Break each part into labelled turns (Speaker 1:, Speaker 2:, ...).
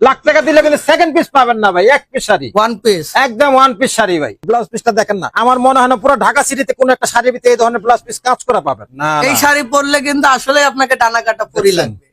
Speaker 1: লাখ টাকা দিলে কিন্তু সেকেন্ড পিস পাবেন না ভাই এক পিস শাড়ি।
Speaker 2: ওয়ান পিস
Speaker 1: একদম ওয়ান পিস শাড়ি ভাই। ব্লাউজ পিসটা দেখেন না। আমার মনে হয় না পুরো ঢাকা সিটিতে কোনো একটা শাড়ির ভিতরে এই ধরনের ব্লাউজ পিস কাজ করা পাবেন। না
Speaker 2: এই শাড়ি পরলে কিন্তু আসলে আপনাকে ডানা কাটা পরি? লাগবে।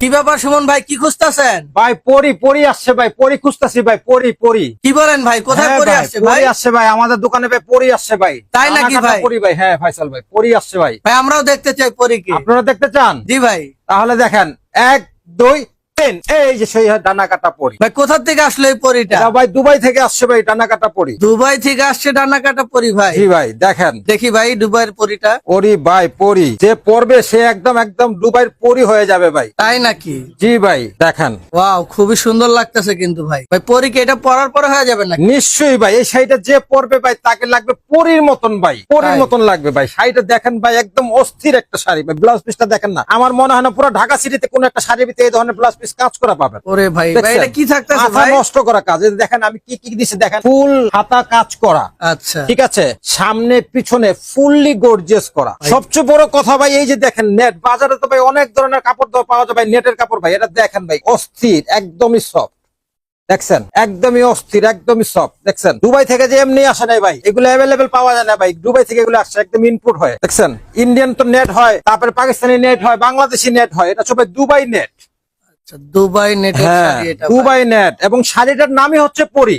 Speaker 2: কি ব্যাপার সুমন ভাই কি খুঁজতেছেন?
Speaker 1: ভাই পরি পরি আসছে ভাই পরি খুঁজতেছি ভাই পরি পরি।
Speaker 2: কি বলেন ভাই কোথায়
Speaker 1: হ্যাঁ
Speaker 2: পরে আসছে ভাই?
Speaker 1: পরি আসছে ভাই আমাদের দোকানে ভাই পরি আসছে ভাই।
Speaker 2: তাই নাকি ভাই?
Speaker 1: পরি ভাই হ্যাঁ ফাইসাল ভাই পরি আসছে ভাই।
Speaker 2: ভাই আমরাও দেখতে চাই পরি কি।
Speaker 1: আপনারা দেখতে চান?
Speaker 2: জি ভাই।
Speaker 1: তাহলে দেখেন এক দুই তিন এই যে সেই ডানা কাটা পরি।
Speaker 2: ভাই কোথা থেকে আসলো এই পরীটা?
Speaker 1: ভাই দুবাই থেকে আসছে ভাই ডানা কাটা পরি।
Speaker 2: দুবাই থেকে আসছে ডানা কাটা পরি ভাই?
Speaker 1: জি ভাই দেখেন।
Speaker 2: দেখি ভাই দুবাইয়ের পরীটা।
Speaker 1: পরি ভাই পরি। যে পড়বে সে একদম একদম দুবাইয়ের পরি হয়ে যাবে ভাই।
Speaker 2: তাই নাকি?
Speaker 1: জি ভাই দেখেন।
Speaker 2: ওয়াও খুবই সুন্দর লাগতেছে কিন্তু ভাই। ভাই পরীকে এটা পরার পরে হয়ে যাবে নাকি?
Speaker 1: নিশ্চয়ই ভাই এই শাড়িটা যে পরবে ভাই তাকে লাগবে পরির মতন ভাই। পরির মতন লাগবে ভাই। শাড়িটা দেখেন ভাই একদম অস্থির একটা শাড়ি। ভাই ব্লাউজ পিসটা দেখেন না। আমার মনে হয় না পুরো ঢাকা সিটিতে কোনো একটা শাড়ির ভিতরে এই ধরনের ব্লাউজ পিস কাজ করা পাবেন।
Speaker 2: ওরে ভাই এটা কি থাকতেছে ভাই?
Speaker 1: নষ্ট করা কাজ। দেখেন আমি কি কি দিচ্ছি দেখেন ফুল হাতা কাজ করা।
Speaker 2: আচ্ছা।
Speaker 1: ঠিক আছে? সামনে পিছনে ফুললি গর্জিয়াস করা। সবচেয়ে বড় কথা ভাই এই যে দেখেন নেট বাজারে তো ভাই অনেক ধরনের কাপড় পাওয়া যায় ভাই নেটের কাপড় ভাই। এটা দেখেন ভাই অস্থির একদমই সফট দেখছেন? একদমই অস্থির একদমই সফট দেখছেন? দুবাই থেকে যে এমনি আসে নাই ভাই এগুলো অ্যাভেলেবেল পাওয়া যায় না ভাই। দুবাই থেকে এগুলো আসছে একদম ইনপুট হয়। দেখছেন? ইন্ডিয়ান তো নেট হয় তারপরে পাকিস্তানি নেট হয় বাংলাদেশি নেট হয়। এটা সবাই দুবাই নেট
Speaker 2: দুবাই নেটের
Speaker 1: হ্যাঁ। দুবাই নেট এবং শাড়িটার নামই হচ্ছে পরি।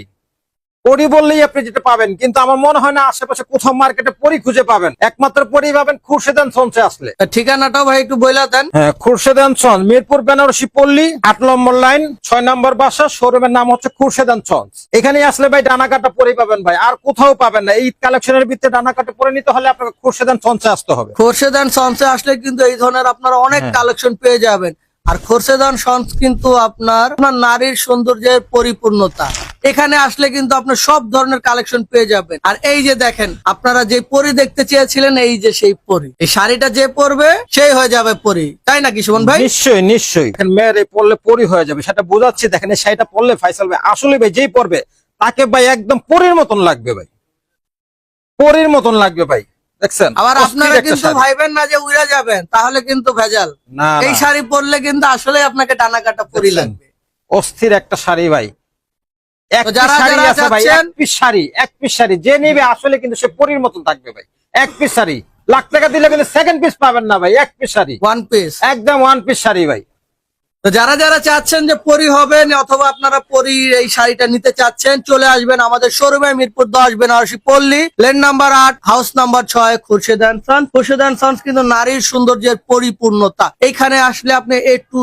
Speaker 1: পরি বললেই আপনি যেটা পাবেন কিন্তু আমার মনে হয় না আশেপাশে কোথাও মার্কেটে পরি খুঁজে পাবেন। একমাত্র পরি পাবেন খুরশেদান সঞ্চে আসলে।
Speaker 2: ঠিকানাটাও ভাই একটু বইলা দেন।
Speaker 1: হ্যাঁ খুরশেদান সঞ্চ মিরপুর বেনারসি পল্লী আট নম্বর লাইন ছয় নম্বর বাসা শোরুমের নাম হচ্ছে খুরশেদান সঞ্চ এখানে আসলে ভাই ডানা কাটা পরি পাবেন ভাই আর কোথাও পাবেন না। এই কালেকশনের ভিতরে ডানা কাটা পরে নিতে হলে আপনাকে খুরশেদান সঞ্চে আসতে হবে।
Speaker 2: খোরশেদান সন্সে আসলে কিন্তু এই ধরনের আপনারা অনেক
Speaker 1: হ্যাঁ।
Speaker 2: কালেকশন পেয়ে যাবেন। আর খোরশেদান সন্স কিন্তু আপনার আপনার নারীর সৌন্দর্যের পরিপূর্ণতা। এখানে আসলে কিন্তু আপনার সব ধরনের কালেকশন পেয়ে যাবেন। আর এই যে দেখেন আপনারা যে পরি দেখতে চেয়েছিলেন এই যে সেই পরি। এই শাড়িটা যে পরবে সেই হয়ে যাবে পরি। তাই নাকি সুমন ভাই?
Speaker 1: নিশ্চয়ই নিশ্চয়ই। মেয়ের এই পড়লে পরি হয়ে যাবে সেটা বোঝাচ্ছি। দেখেন এই শাড়িটা পড়লে ফাইসাল ভাই আসলে ভাই যেই পরবে তাকে ভাই একদম পরির মতন লাগবে ভাই। পরির মতন লাগবে ভাই। দেখছেন?
Speaker 2: আবার আপনারা কিন্তু
Speaker 1: শাড়ি।
Speaker 2: ভাইবেন না যে উড়ে যাবেন তাহলে কিন্তু ভেজাল।
Speaker 1: না
Speaker 2: এই শাড়ি পরলে কিন্তু আসলে আপনাকে ডানা কাটা পরি লাগবে।
Speaker 1: অস্থির একটা শাড়ি ভাই। এক শাড়ি
Speaker 2: যারা
Speaker 1: আছে ভাই এক পিস শাড়ি এক পিস শাড়ি। যে নেবে আসলে কিন্তু সে পরির মতন থাকবে ভাই। এক পিস শাড়ি। লাখ টাকা দিলে কিন্তু সেকেন্ড পিস পাবেন না ভাই এক পিস শাড়ি।
Speaker 2: ওয়ান পিস
Speaker 1: একদম ওয়ান পিস শাড়ি ভাই।
Speaker 2: তো যারা যারা চাচ্ছেন যে পরি হবেন অথবা আপনারা পরি এই শাড়িটা নিতে চাচ্ছেন, চলে আসবেন আমাদের শোরুমে, মিরপুর দশ, বেনারসি, পল্লী। লেন নাম্বার আট, হাউস নাম্বার ছয় খুরশেদান সন্স। খুরশেদান সন্স কিন্তু নারীর সৌন্দর্যের পরিপূর্ণতা। এখানে আসলে আপনি এ একটু